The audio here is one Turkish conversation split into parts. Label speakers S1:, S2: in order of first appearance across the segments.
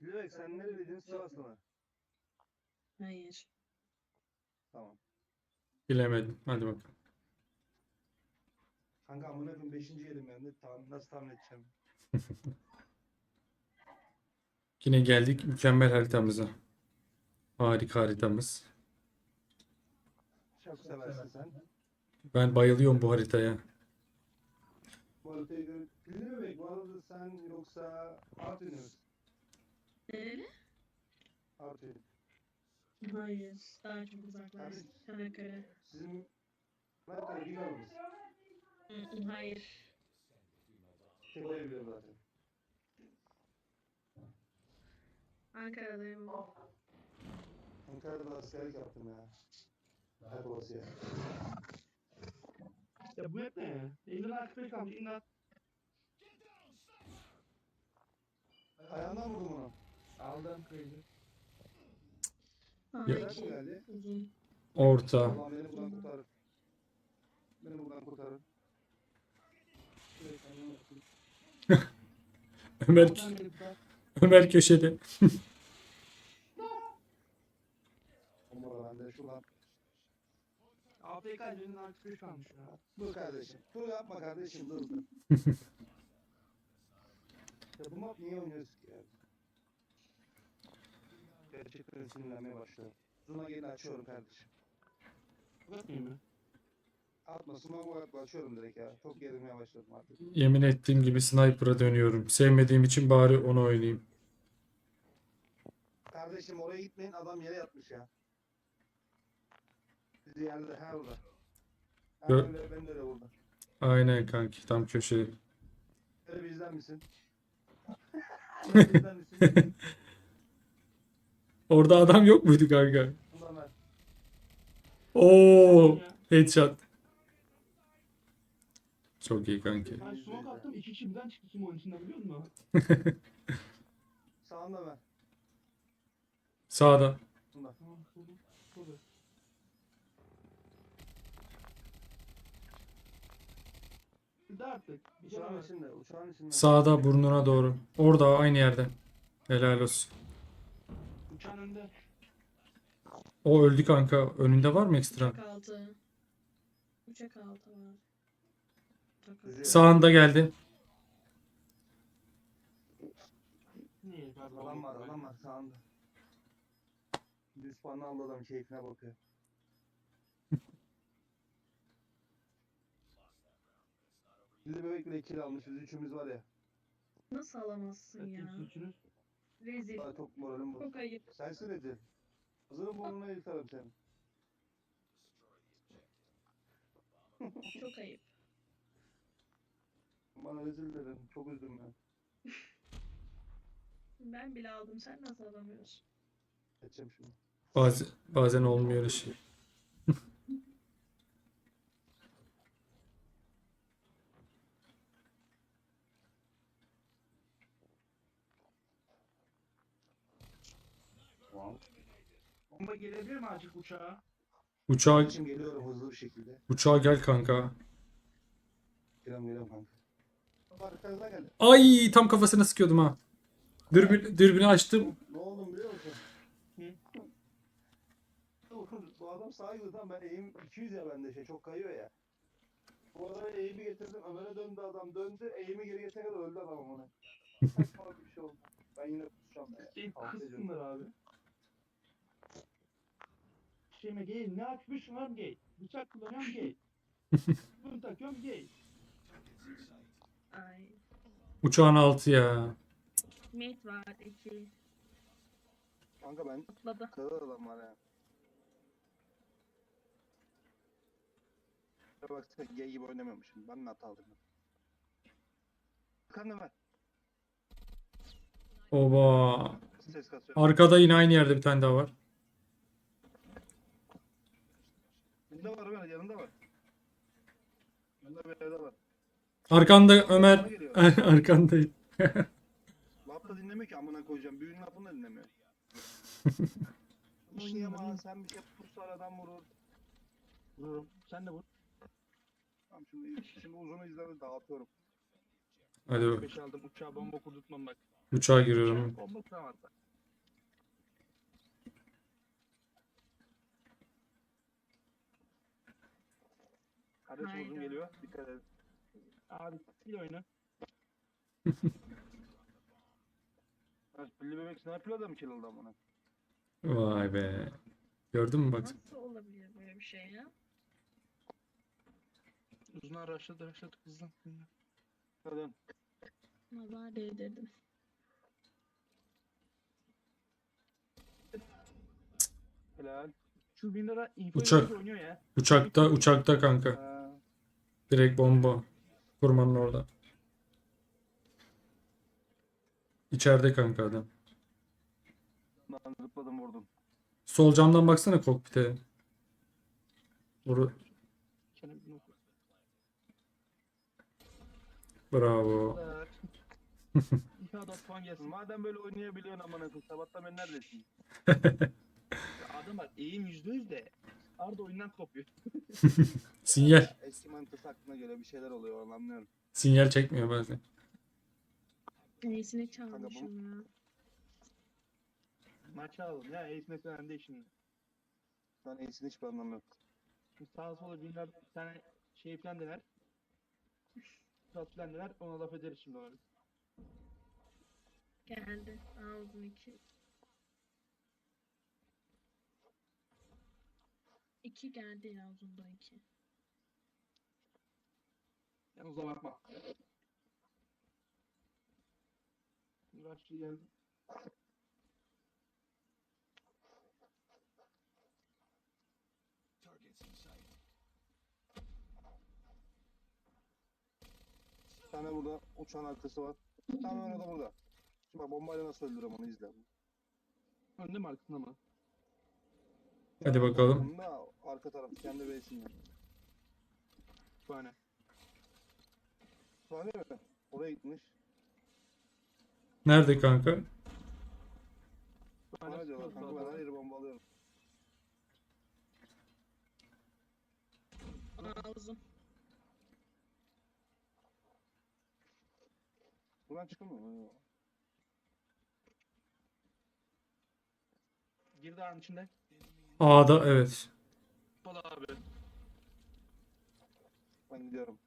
S1: Dilek sen nereliydin? Sivaslı mı?
S2: Hayır.
S1: Tamam.
S3: Bilemedim. Hadi bakalım.
S1: Kanka amına koyayım 5. yerim de tam nasıl tahmin edeceğim?
S3: Yine geldik mükemmel haritamıza. Harika haritamız.
S1: Çok seversin sen.
S3: Ben bayılıyorum bu haritaya.
S1: Bu haritayı gör. Bilir mi bek? Bu arada sen yoksa Artvin'i?
S2: Nereli?
S1: Artvin.
S2: Hayır. Daha çok uzaklaş. Çanakkale.
S1: Sizin Mert'e bir mısın?
S2: Hı Hayır.
S1: Tek orayı biliyorum zaten.
S2: Ankara'dayım.
S1: Ankara'da askerlik yaptım ya. Hayat olası ya.
S4: Ya bu hep ne ya? Elini arkaya kaldı. İnat.
S1: Ayağından vurdum onu.
S2: Uzun.
S3: Orta.
S1: Allah beni buradan kurtarır. Beni buradan kurtarır. Evet, ayağına bakayım.
S3: Ömer
S4: beni.
S3: Ömer köşede.
S1: Omura bende
S4: arkaya kalmış ya.
S1: Dur kardeşim. Dur yapma kardeşim dur dur. ya bu map niye oynuyoruz ki ya? Gerçekten sinirlenmeye başlıyorum. Zuna gelin açıyorum kardeşim.
S4: Bakmayayım mı?
S1: Atma smoke atma açıyorum direkt ya. Çok gerilmeye başladım artık.
S3: Yemin ettiğim gibi sniper'a dönüyorum. Sevmediğim için bari onu oynayayım.
S1: Kardeşim oraya gitmeyin adam yere yatmış ya. Bizi yerde her orada. Ben de, ben de öyle burada.
S3: Aynen kanki tam köşede.
S1: Böyle bizden misin? bizden misin?
S3: Orada adam yok muydu kanka? Oo, headshot. Çok iyi kanki.
S4: Ben smoke attım. iki kişi birden çıktı smoke'un içinden biliyor musun?
S1: Sağında ver.
S3: Sağda.
S1: Bundan.
S4: Tamam, şurada, şurada. Bir de artık. Bir şey
S1: Uçağın içinde. Uçağın içinde.
S3: Sağda burnuna doğru. Orada aynı yerde. Helal olsun.
S4: Uçağın önünde.
S3: O öldü kanka. Önünde var mı ekstra?
S2: Uçak altı. Uçak altı var. Uçak altı.
S3: Sağında geldi.
S4: Niye?
S1: Adam var adam var sağında. Düz panı aldı adam keyfine bakıyor. Şimdi bebekle kill almış. Biz üçümüz var ya.
S2: Nasıl alamazsın ya?
S4: Üçünüz.
S2: Rezil.
S1: Daha çok moralim bu.
S2: Çok ayıp.
S1: Sensin Ece. Hazırım burnuna yırtarım seni.
S2: Çok ayıp.
S1: Bana rezil dedin. Çok üzdüm ben.
S2: Ben bile aldım. Sen nasıl alamıyorsun?
S1: Geçeceğim şimdi.
S3: Bazen, bazen olmuyor öyle şey.
S4: Bomba gelebilir mi açık uçağa?
S3: Uçağa,
S1: Şimdi geliyorum hızlı bir şekilde.
S3: uçağa gel kanka.
S1: Geliyorum geliyorum kanka. Bak arkanızdan geldi.
S3: Ay tam kafasına sıkıyordum ha. Dürbün, dürbünü açtım.
S1: Ne oldu biliyor musun?
S4: Hı?
S1: Bu adam sağa gidiyor tamam ben eğim 200 ya bende şey çok kayıyor ya. Bu adama eğimi getirdim Ömer'e döndü adam döndü eğimi geri getirene kadar öldü adam ona. Saçma bir şey oldu. Ben yine tutacağım ya.
S4: Şey
S1: ediyorum.
S4: kızsınlar abi. Şeyime gay. Ne açmışım lan gay. Bıçak kullanıyorum gay. Bunu takıyorum gay.
S2: Ay.
S3: Uçağın altı ya.
S2: Mate var. iki.
S1: Kanka ben
S2: Atladı.
S1: kadar adam var ya. Ya Bak sen gay gibi oynamıyormuşum. Ben mi hata aldım? Kanka ver.
S3: Oba.
S1: Ses.
S3: Arkada yine aynı yerde bir tane daha var.
S1: Bunda var Ömer yanında var. Bunda bir yerde var.
S3: Arkanda Ömer. Arkandayım.
S1: Laf da dinlemiyor ki amına koyacağım. Büyüğün lafını da dinlemiyor. Oynayama sen bir şey vursa aradan vurur.
S4: Vururum. Sen de vur.
S1: Tamam şimdi, şimdi uzun izleri dağıtıyorum.
S3: Hadi bak.
S4: Beş aldım. Uçağa bomba kurdurtmam bak.
S3: Uçağa giriyorum.
S4: Bomba kuramazlar.
S1: Kardeşim uzun
S2: Hayda.
S1: geliyor. Dikkat et.
S4: Abi sil oyunu.
S1: Ha, Pilli bebek sniper'la da mı kill oldu amına?
S3: Vay be. Gördün mü bak.
S2: Nasıl olabilir böyle bir şey ya?
S4: Uzun araçladı araçladı hızlan.
S1: Hadi.
S2: Nazar değdirdim.
S1: Helal.
S4: Şu bin lira info
S3: Uçak.
S4: oynuyor ya.
S3: Uçakta uçakta kanka.
S1: Ha,
S3: Direkt bomba. Kurmanın orada. İçeride kanka adam.
S1: lan zıpladım vurdum.
S3: Sol camdan baksana kokpite.
S4: Oku.
S3: Bravo.
S4: Puan gelsin.
S1: Madem böyle oynayabiliyorsun amına koyayım sabahtan beri neredesin?
S4: Ya Adam var eğim yüzde yüz de. Arda oyundan kopuyor.
S3: Sinyal.
S1: Eski mantısı aklına göre bir şeyler oluyor onu anlıyorum.
S3: Sinyal çekmiyor bazen.
S2: Neyisini çalmışım ya.
S4: Maçı alalım ya. Ace mesela önde şimdi.
S1: Ben Ace'in hiçbir anlamı yok.
S4: Şimdi Sağa sola binler bir tane şey falan dener. Shot falan dener. Ona laf ederiz şimdi onları.
S2: Geldi. Ağzım iki. İki geldi ya uzunda iki.
S4: Yalnız da bakma. Uğraşçı geldi.
S1: Bir tane burada uçağın arkası var. Bir tane orada burada. Şimdi bak bombayla nasıl öldürüyorum onu izle.
S4: Önde mi arkasında mı?
S3: Hadi bakalım.
S1: Arka taraf kendi base'inde.
S4: Kütüphane.
S1: Var mi? Oraya gitmiş.
S3: Nerede kanka?
S4: Kütüphane sıkıyor
S1: kanka ben her yeri bombalıyorum.
S2: Ağzım.
S1: Buradan çıkamıyor mu?
S4: Girdi ağın içinde.
S3: A'da evet.
S4: Sola abi.
S1: Ben gidiyorum.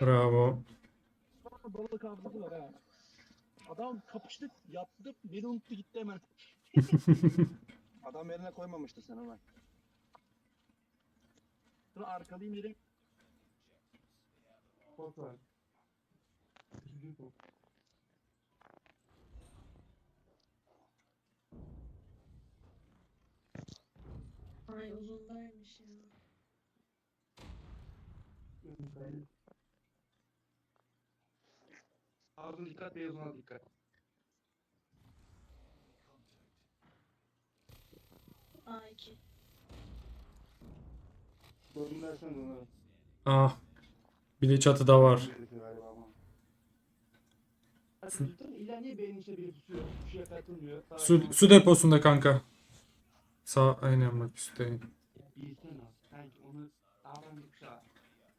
S3: Bravo.
S4: Sonra balık avladı var ha. Adam kapıştık, yattı, beni unuttu gitti hemen.
S1: Adam yerine koymamıştı sen hemen.
S4: Sonra arkalayayım dedim. Pot
S2: Ay uzundaymış ya.
S4: Ağzına dikkat, beyazına dikkat.
S2: A2.
S1: Dördün dersen dönerim.
S3: Ah. Bir de çatıda var. Su, su deposunda kanka. Sağ aynen bak üstte.
S4: Bilsen az. Sanki onu davrandıkça.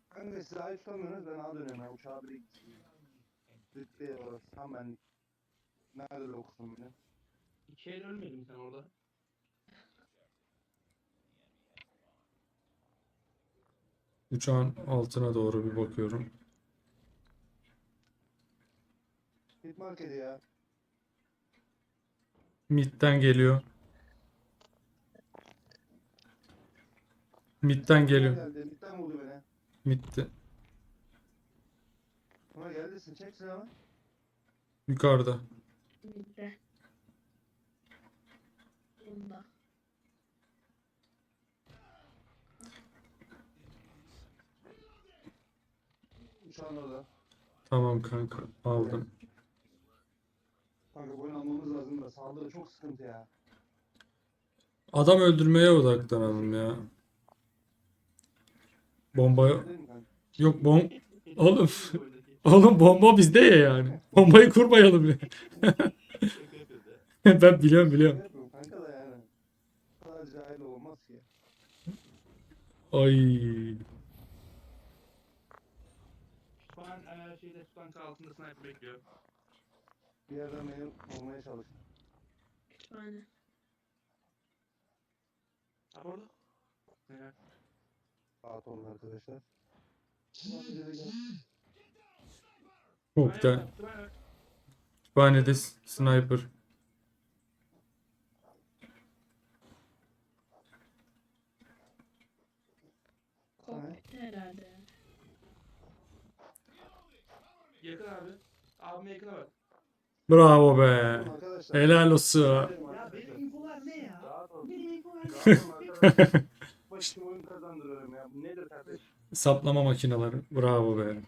S1: Kanka siz ben A dönüyorum ya. Uçağa bile gitsin. Dık diye orası. Tam benlik. Nerede lokusun bile?
S4: İki el ölmedin sen orada.
S3: Uçağın altına doğru bir bakıyorum.
S1: Hit marketi ya.
S3: Mid'den geliyor. Mid'den geliyor.
S1: Geldi. Bitten vurdu beni.
S3: Mid'de.
S1: Ona geldisin. Çek silahını.
S3: Yukarıda.
S2: Midde. Bunda.
S1: Uçağın orada.
S3: Tamam kanka aldım.
S1: Kanka bu oyunu almamız lazım da saldırı çok sıkıntı ya.
S3: Adam öldürmeye odaklanalım ya. Bomba yok bom Oğlum. Oğlum bomba bizde ya yani. Bombayı kurmayalım ya. ben biliyorum biliyorum.
S1: yapıyorum kanka da yani. Bu kadar cahil olmaz ki.
S3: Ay.
S4: Şu an eee, şeyde tutanka altında sniper bekliyor.
S1: Bir yerden bulmaya çalış.
S2: Kütüphane.
S4: Ha orada. Evet.
S1: Rahat olun arkadaşlar.
S3: Çok da. Kütüphanede sniper.
S2: Kokpite herhalde.
S4: Yakın abi. Abime yakına bak.
S3: Bravo be. Helal olsun.
S4: Ya benim infolar ne ya? Benim infolar ne?
S1: Rahat olun arkadaşlar. Başım oyun kazandırıyorum ya. Nedir kardeş?
S3: Saplama makineleri. Bravo be.